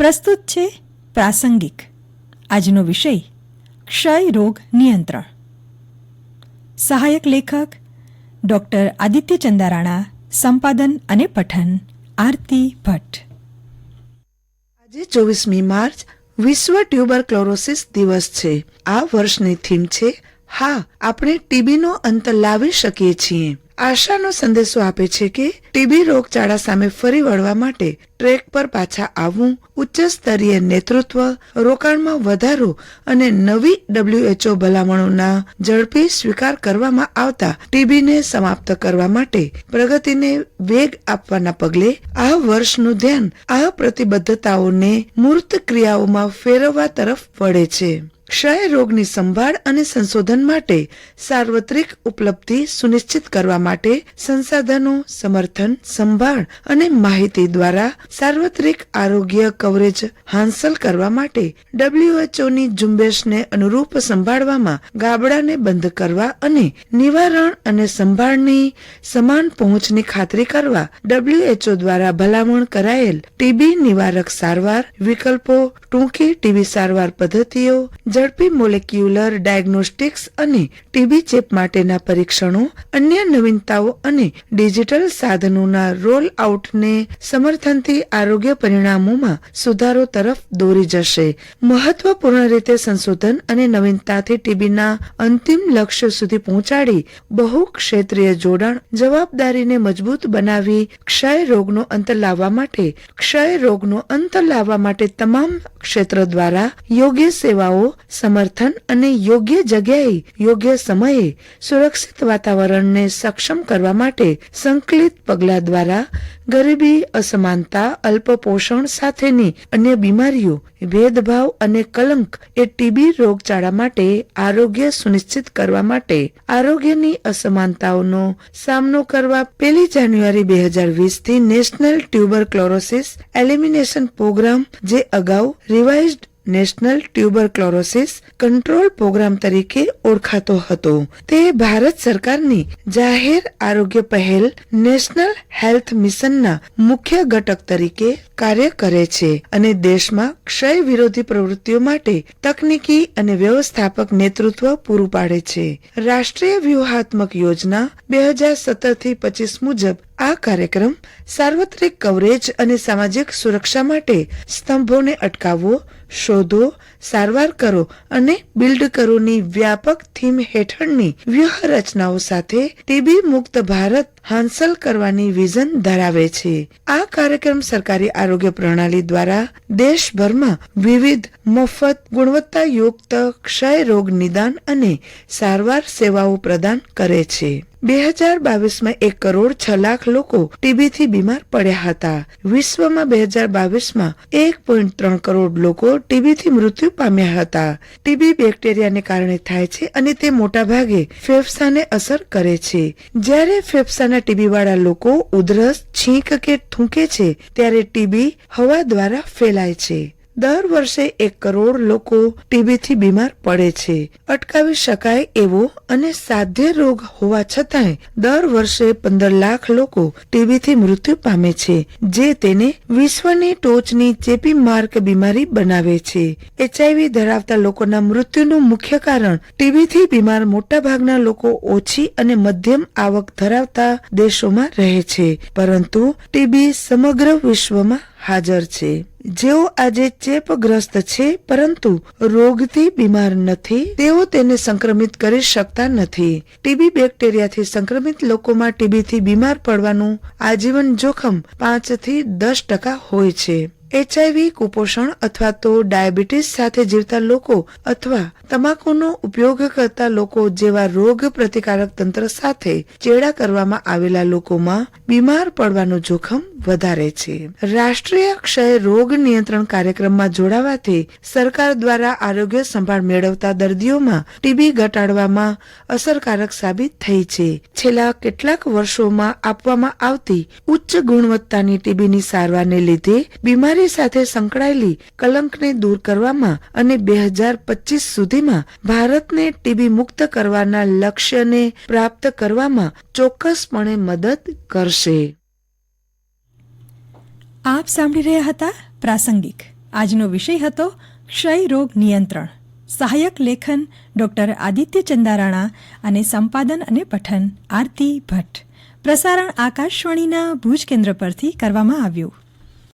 પ્રસ્તુત છે પ્રાસંગિક. આજનો વિષય, ક્ષય રોગ નિયંત્રણ. સહાયક લેખક, ડોક્ટર આદિત્ય ચંદારાણા, સંપાદન અને પઠન, આરતી ભટ્ટ. આજે ચોવીસમી માર્ચ વિશ્વ ટ્યુબર ક્લોરોસિસ દિવસ છે. આ વર્ષની થીમ છે હા, આપણે ટીબીનો અંત લાવી શકીએ છીએ. આશાનો સંદેશો આપે છે કે ટીબી રોગચાળા સામે ફરી વળવા માટે ટ્રેક પર પાછા આવવું ઉચ્ચ સ્તરીય નેતૃત્વ, રોકાણમાં વધારો અને નવી ડબ્લ્યુએચઓ ભલામણોના ઝડપી સ્વીકાર કરવામાં આવતા ટીબીને સમાપ્ત કરવા માટે પ્રગતિને વેગ આપવાના પગલે આ વર્ષનું ધ્યાન આ પ્રતિબદ્ધતાઓને મૂર્ત ક્રિયાઓમાં ફેરવવા તરફ વળે છે. ક્ષય રોગની સંભાળ અને સંશોધન માટે સાર્વત્રિક ઉપલબ્ધિ સુનિશ્ચિત કરવા માટે સંસાધનો, સમર્થન, સંભાળ અને માહિતી દ્વારા સાર્વત્રિક આરોગ્ય કવરેજ હાંસલ કરવા માટે ડબ્લ્યુએચઓની ઝુંબેશને અનુરૂપ સંભાળવામાં ગાબડાને બંધ કરવા અને નિવારણ અને સંભાળની સમાન પહોંચની ખાતરી કરવા ડબ્લ્યુએચઓ દ્વારા ભલામણ કરાયેલ ટીબી નિવારક સારવાર વિકલ્પો ટૂંકી ટીબી સારવાર પદ્ધતિઓ ઝડપી મોલેક્યુલર ડાયગ્નોસ્ટિક્સ અને ટીબી ચેપ માટેના પરીક્ષણો, અન્ય નવીનતાઓ અને ડિજિટલ સાધનોના રોલ આઉટને સમર્થનથી આરોગ્ય પરિણામોમાં સુધારો તરફ દોરી જશે. મહત્વપૂર્ણ રીતે સંશોધન અને નવીનતાથી ટીબીના અંતિમ લક્ષ્ય સુધી પહોંચાડી બહુ ક્ષેત્રીય જોડાણ જવાબદારીને મજબૂત બનાવી ક્ષય રોગનો અંત લાવવા માટે, ક્ષય રોગનો અંત લાવવા માટે તમામ ક્ષેત્ર દ્વારા યોગ્ય સેવાઓ સમર્થન અને યોગ્ય જગ્યાએ, યોગ્ય સમયે સુરક્ષિત વાતાવરણને સક્ષમ કરવા માટે સંકલિત પગલા દ્વારા ગરીબી, અસમાનતા, અલ્પપોષણ સાથેની અન્ય બીમારીઓ, ભેદભાવ અને કલંક એ ટીબી રોગચાળા માટે આરોગ્ય સુનિશ્ચિત કરવા માટે આરોગ્યની અસમાનતાઓનો સામનો કરવા પહેલી જાન્યુઆરી બે હજાર વીસથી national tuberculosis elimination programme, જે અગાઉ revised national tuberculosis control programme તરીકે ઓળખાતો હતો. તે ભારત સરકારની જાહેર આરોગ્ય પહેલ નેશનલ હેલ્થ મિશનના મુખ્ય ઘટક તરીકે કાર્ય કરે છે અને દેશમાં ક્ષય વિરોધી પ્રવૃત્તિઓ માટે તકનીકી અને વ્યવસ્થાપક નેતૃત્વ પૂરું પાડે છે. રાષ્ટ્રીય વ્યૂહાત્મક યોજના બે હજાર સત્તરથી પચીસ મુજબ આ કાર્યક્રમ સાર્વત્રિક કવરેજ અને સામાજિક સુરક્ષા માટે સ્તંભોને અટકાવવો શોધો સારવાર કરો અને બિલ્ડ કરોની વ્યાપક થીમ હેઠળની વ્યૂહરચનાઓ સાથે ટીબી મુક્ત ભારત હાંસલ કરવાની વિઝન ધરાવે છે. આ કાર્યક્રમ સરકારી આરોગ્ય પ્રણાલી દ્વારા દેશભરમાં વિવિધ મફત ગુણવત્તાયુક્ત ક્ષય રોગ નિદાન અને સારવાર સેવાઓ પ્રદાન કરે છે. બે હજાર બાવીસમાં એક કરોડ છ લાખ લોકો ટીબીથી બીમાર પડ્યા હતા. વિશ્વમાં બે હજાર બાવીસમાં એક પોઈન્ટ ત્રણ કરોડ લોકો ટીબીથી મૃત્યુ પામ્યા હતા. ટીબી બેક્ટેરિયાને કારણે થાય છે અને તે મોટા ભાગે ફેફસાને અસર કરે છે. જ્યારે ફેફસાના ટીબી વાળા લોકો ઉધરસ, છીંક કે થૂંકે છે, ત્યારે ટીબી હવા દ્વારા ફેલાય છે. દર વર્ષે એક કરોડ લોકો ટીબીથી બીમાર પડે છે. અટકાવી શકાય એવો અને સાધ્ય રોગ હોવા છતાંય દર વર્ષે પંદર લાખ લોકો ટીબીથી મૃત્યુ પામે છે, જે તેને વિશ્વની ટોચની ચેપી માર્ક બીમારી બનાવે છે. એચઆઈવી ધરાવતા લોકોના મૃત્યુનું મુખ્ય કારણ ટીબીથી બીમાર મોટાભાગના લોકો ઓછી અને મધ્યમ આવક ધરાવતા દેશોમાં રહે છે, પરંતુ ટીબી સમગ્ર વિશ્વમાં હાજર છે. જેઓ આજે ચેપગ્રસ્ત છે, પરંતુ રોગથી બીમાર નથી, તેઓ તેને સંક્રમિત કરી શકતા નથી. ટીબી બેક્ટેરિયાથી સંક્રમિત લોકોમાં ટીબીથી બીમાર પડવાનું આજીવન જોખમ પાંચથી દસ ટકા હોય છે. એચઆઈવી કુપોષણ અથવા તો ડાયાબિટીસ સાથે જીવતા લોકો અથવા તમાકુનો ઉપયોગ કરતા લોકો જેવા રોગ પ્રતિકારક તંત્ર સાથે ચેડા કરવામાં આવેલા લોકોમાં બીમાર પડવાનું જોખમ વધારે છે. રાષ્ટ્રીય ક્ષય રોગ નિયંત્રણ કાર્યક્રમમાં જોડાવાથી સરકાર દ્વારા આરોગ્ય સંભાળ મેળવતા દર્દીઓમાં ટીબી ઘટાડવામાં અસરકારક સાબિત થઈ છે. છેલ્લા કેટલાક વર્ષોમાં આપવામાં આવતી ઉચ્ચ ગુણવત્તાની ટીબીની સારવારને લીધે બીમારી સાથે સંકળાયેલી કલંકને દૂર કરવામાં અને બે હજાર પચીસ સુધીમાં ભારતને ટીબી મુક્ત કરવાના લક્ષ્યને પ્રાપ્ત કરવામાં ચોક્કસપણે મદદ કરશે. આપ સાંભળી રહ્યા હતા પ્રાસંગિક. આજનો વિષય હતો ક્ષય રોગ નિયંત્રણ. સહાયક લેખન ડોક્ટર આદિત્ય ચંદારાણા અને સંપાદન અને પઠન આરતી ભટ્ટ. પ્રસારણ આકાશવાણીના ભુજ કેન્દ્ર પરથી કરવામાં આવ્યું.